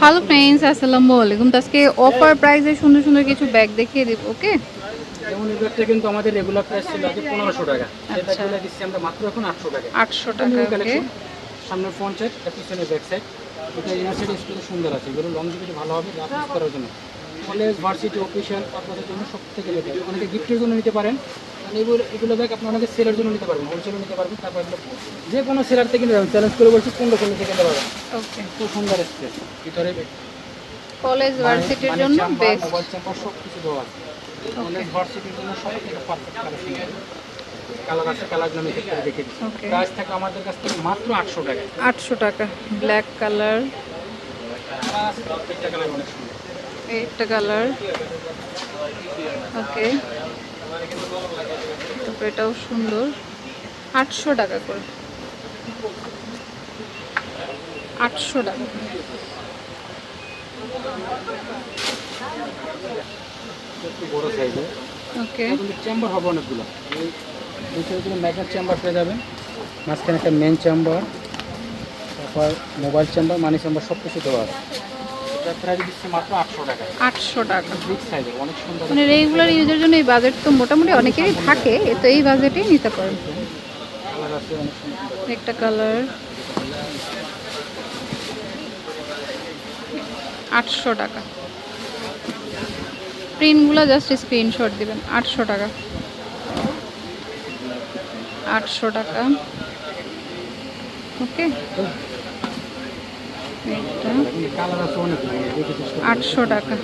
Hello friends আসসালামু আলাইকুম। আজকে অফার প্রাইসে সুন্দর সুন্দর কিছু ব্যাগ দেখিয়ে দিব ওকে যেমন এই ব্যাগটা কিন্তু আমাদের রেগুলার প্রাইস ছিল আগে পনেরোশো টাকা। এই আচ্ছা। দিচ্ছি আমরা মাত্র এখন আটশো টাকা আটশো টাকা নিউ ওকে সামনের ফ্রন্ট সাইড আর পিছনে ব্যাক সাইড এটা ইনার সাইড সুন্দর আছে। এগুলো লং ভালো হবে রাফ করার জন্য। কলেজ ভার্সিটি অফিসিয়াল পারপাসের জন্য সব থেকে বেটার অনেকে গিফটের জন্য নিতে পারেন। আর এগুলো এগুলো ব্যাগ আপনি অনেকে সেলের জন্য নিতে পারবেন হোলসেলও নিতে পারবেন তারপর এগুলো যে কোনো সেলার থেকে নিতে পারবেন। চ্যালেঞ্জ করে বলছি পনেরো ষোলো থেকে নিতে পারবেন ওকে খুব সুন্দর স্পেস ভিতরে কলেজ ভার্সিটির মানে জন্য চেম্বার, বেস্ট মোবাইল চেম্বার সব কিছু দেওয়া আছে। কলেজ ভার্সিটির জন্য সব থেকে পারফেক্ট কালেকশন কালার আছে কালারগুলো আমি দেখে দিচ্ছি। ওকে প্রাইস থাকে আমাদের কাছ থেকে মাত্র আটশো টাকা। আটশো টাকা। ব্ল্যাক কালার একটা কালার ওকে তারপর এটাও সুন্দর। আটশো টাকা করে। আটশো টাকা ওকে। চেম্বার হবে অনেকগুলো। চেম্বার পেয়ে যাবেন। মাঝখানে একটা মেন চেম্বার তারপর মোবাইল চেম্বার মানি চেম্বার সব কিছু দেওয়া আছে। প্রাইস দিচ্ছে মাত্র আটশো টাকা। আটশো টাকা। বিগ সাইজের অনেক সুন্দর মানে রেগুলার ইউজের জন্য এই বাজেট তো মোটামুটি অনেকেরই থাকে তো এই বাজেটেই নিতে পারেন একটা কালার আটশো টাকা। প্রিন্টগুলো জাস্ট স্ক্রিনশট দিবেন আটশো টাকা। আটশো টাকা। ওকে এটা কালার আছে অনেক দেখে চেষ্টা করুন। আটশো টাকা।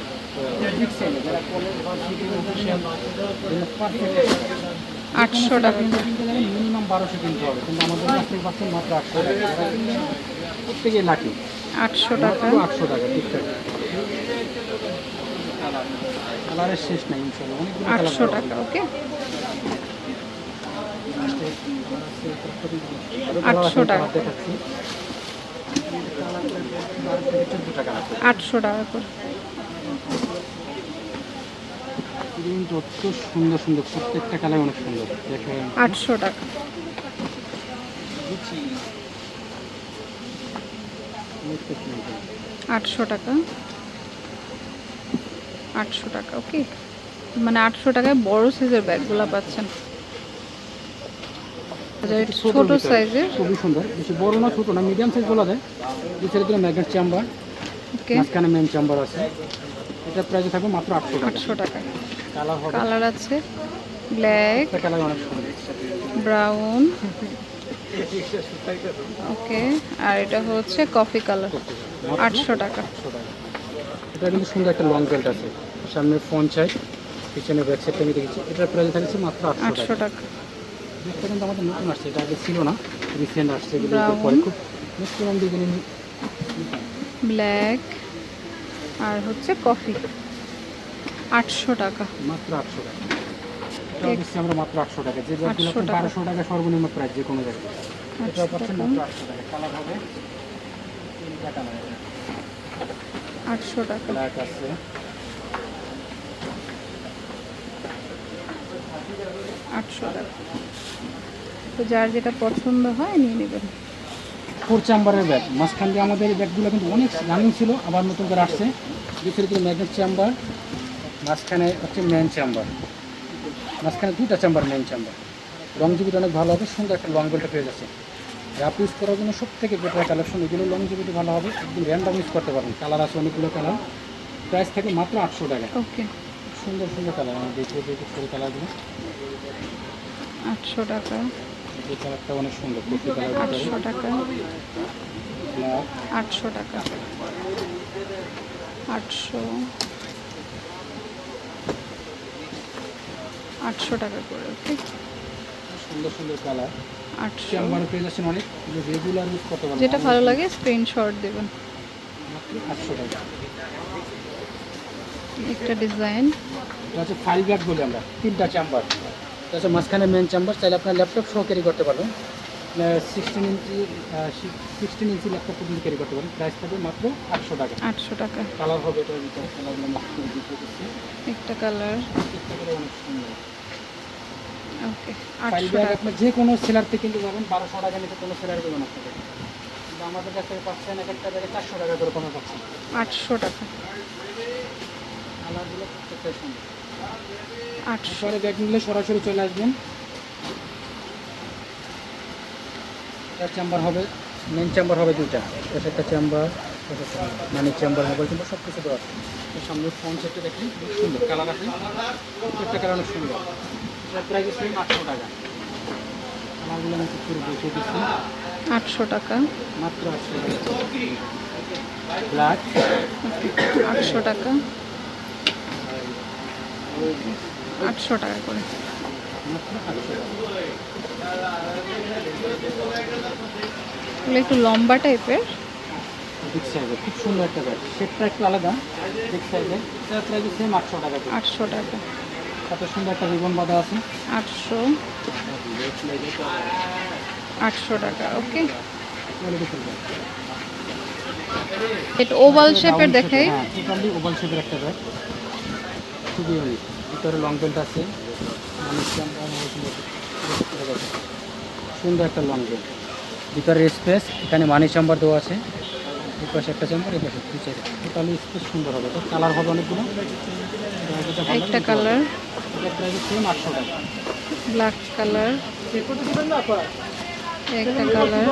আটশো টাকা। মিনিমাম বারোশো কিনতে আমাদের কাছ থেকে পাচ্ছেন আটশো টাকা। আটশো টাকা আটশো টাকা কালারের শেষ নাই আটশো টাকা ওকে। আটশো টাকা। দেখাচ্ছি আটশো টাকা করে। সুন্দর সুন্দর অনেক সুন্দর আটশো টাকা। আটশো টাকা। আটশো টাকা মানে আটশো টাকায় বড় সাইজের ব্যাগগুলো পাচ্ছেন। ছোট ভিতরে। সাইজের? খুবই সুন্দর। বেশি বড় না ছোট না মিডিয়াম সাইজ বলা যায়। ভিতরে দিলে ম্যাগনেট চেম্বার মাঝখানে মেন চেম্বার আছে। এটা প্রাইস থাকবে মাত্র আটশো আটশো টাকা। কালার আছে। ব্ল্যাক কালার অনেক সুন্দর। ব্রাউন ওকে আর এটা হচ্ছে কফি কালার আটশো টাকা। এটা কিন্তু সুন্দর একটা লং বেল্ট আছে। সামনে ফোন চাই। পিছনে ব্যাক সাইডটা আমি দেখেছি। এটার প্রাইস থাকছে মাত্র আটশো টাকা। কিন্তু আমাদের নতুন আসছে এটা আগে ছিল না রিসেন্ট আসছে. পরে খুব ম্যাক্সিমাম ব্ল্যাক আর হচ্ছে কফি আটশো টাকা। মাত্র আটশো টাকা। এটা দিচ্ছি আমরা মাত্র আটশো টাকা যে ব্যাগগুলো 800 টাকা। বারোশো টাকা সর্বনিম্ন প্রাইস যে কোনো জায়গায়। এটা আটশো পাচ্ছেন টাকা। মাত্র আটশো টাকা। কালার হবে তিনটা কালার আটশো টাকা। ব্ল্যাক আছে। আটশো টাকা। তো যার যেটা পছন্দ হয় নিয়ে নেবেন। ফোর চেম্বারের ব্যাগ। মাঝখান দিয়ে আমাদের ব্যাগগুলো কিন্তু অনেক রানিং ছিল আবার নতুন করে আসছে। ভিতরে কিন্তু ম্যাগনেট চেম্বার মাঝখানে হচ্ছে মেন চেম্বার মাঝখানে দুটা চেম্বার মেন চেম্বার লং জিবিটা অনেক ভালো হবে সুন্দর একটা লং বেলটা পেয়ে যাচ্ছে। রাপ ইউজ করার জন্য সব থেকে বেটার কালেকশন এগুলো লং জিবিটি ভালো হবে। একদম র্যান্ডাম ইউজ করতে পারবেন। কালার আছে অনেকগুলো কালার প্রাইস থাকে মাত্র আটশো টাকা। ওকে সুন্দর সুন্দর কালার আমি দেখিয়ে দেখি ফুল কালারগুলো আটশো টাকা। এই কালারটা অনেক সুন্দর কফি কালার আটশো টাকা। আটশো টাকা। আটশো আটশো টাকা করে ওকে? সুন্দর সুন্দর কালার। আটশো। যাচ্ছেন অনেক। রেগুলার ইউজ করতে পারবেন যেটা ভালো লাগে স্ক্রিনশট দেবেন। আটশো টাকা। একটা ডিজাইন এটা হচ্ছে ফাইল ব্যাগ বলি আমরা তিনটা চেম্বার হচ্ছে মাঝখানে মেন চেম্বার চাইলে আপনার ল্যাপটপ সহ ক্যারি করতে পারবেন। Sixteen inch sixteen inch laptop পর্যন্ত ক্যারি করতে পারেন প্রাইস থাকবে মাত্র আটশো টাকা। আটশো টাকা। কালার হবে একটু কালার অনেক সুন্দর। ওকে আটশো টাকা। আপনি যে কোনো সেলার থেকে কিনতে পারবেন। বারোশো টাকা নিতে কোনো সেলার দেবেন আপনাকে আমাদের কাছ থেকে পাচ্ছেন এক একটা ব্যাগে চারশো টাকা করে কমে পাচ্ছেন আটশো টাকা। কালারগুলো প্রত্যেকটাই সুন্দর। আটশো। ব্যাগ নিলে সরাসরি চলে আসবেন। একটা চেম্বার হবে মেন চেম্বার হবে দুইটা। পাশে একটা চেম্বার মানে চেম্বার মোবাইল চেম্বার সব কিছু দেওয়া আছে। সামনে ফোন সেটটা দেখেন খুব সুন্দর কালার আছে। প্রত্যেকটা কালার অনেক সুন্দর। এটার প্রাইস সেম আটশো টাকা। কালারগুলো আমি একটু দেখে দিচ্ছি। আটশো টাকা। মাত্র আটশো টাকা। ব্ল্যাক আটশো টাকা। আটশো টাকা করে। এগুলো একটু লম্বা টাইপের। বিগ সাইজের খুব সুন্দর একটা ব্যাগ শেপটা একটু আলাদা বিগ সাইজের এটার প্রাইস সেম আটশো টাকা আটশো টাকা। কত সুন্দর একটা রিবন বাঁধা আছে। আটশো। আটশো টাকা ওকে। এটা ওভাল শেপের দেখাই। হ্যাঁ ওভাল শেপের একটা ব্যাগ খুবই ইউনিক ভিতরে লং বেল্ট আছে। সুন্দর একটা লং বেল্ট ভিতরে স্পেস এখানে মানি চাম্বার দেওয়া আছে। এই পাশে একটা চাম্বার এই পাশে দুই চারটে টোটালি স্পেস সুন্দর হবে। তো কালার হবে অনেকগুলো। একটা কালার সেম আটশো টাকা। ব্ল্যাক কালার একটা কালার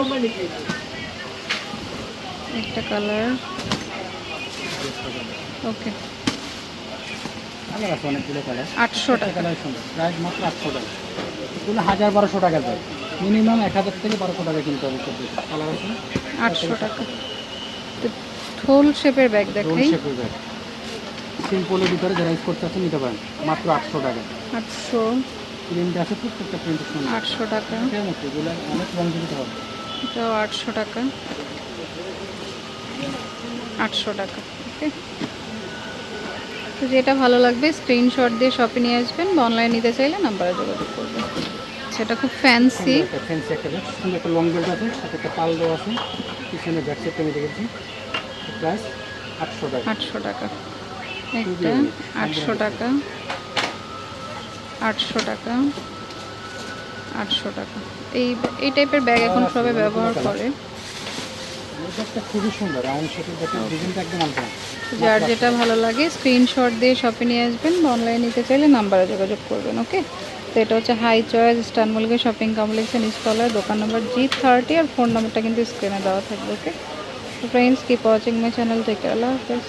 একটা কালার ওকে কালার আছে অনেকগুলো কালার। আটশো টাকা। কালার সুন্দর। প্রাইস মাত্র আটশো টাকা। এগুলো হাজার বারোশো টাকা দেয় মিনিমাম এক হাজার থেকে বারোশো টাকা কিনতে হবে কালার আছে আটশো টাকা। থোল শেপের ব্যাগ দেখাই। সিম্পলের ভিতরে যারা ইউজ করতে নিতে পারেন। মাত্র আটশো টাকা। আটশো। প্রিন্ট আছে প্রত্যেকটা প্রিন্ট আটশো টাকা। মতো এগুলো অনেক লংজিভিটি হবে। এটাও আটশো টাকা। আটশো টাকা ওকে? যেটা ভালো লাগবে স্ক্রিনশট দিয়ে শপে নিয়ে আসবেন বা অনলাইন নিতে চাইলে নাম্বারে যোগাযোগ করবেন। সেটা খুব ফ্যান্সি ফ্যান্সি একটা ব্যাগ সুন্দর একটা লং বেল্ট আছে সাথে একটা পাল দেওয়া আছে পিছনে ব্যাক সেটটা আমি দেখেছি। প্রাইস আটশো টাকা। আটশো টাকা। একটা আটশো টাকা। আটশো টাকা। আটশো টাকা। এই এই টাইপের ব্যাগ এখন সবাই ব্যবহার করে। খুবই সুন্দর রাউন্ড শেপের ডিজাইনটা একদম আলাদা। যার যেটা ভালো লাগে স্ক্রিনশট দিয়ে শপে নিয়ে আসবেন বা অনলাইন নিতে চাইলে নাম্বারে যোগাযোগ করবেন ওকে তো এটা হচ্ছে হাই চয়েস স্টানমুলগে শপিং কমপ্লেক্সে নিচতলায় দোকান নম্বর জি থার্টি আর ফোন নম্বরটা কিন্তু স্ক্রিনে দেওয়া থাকবে okay friends keep watching my channel থেকে আল্লাহ হাফেজ।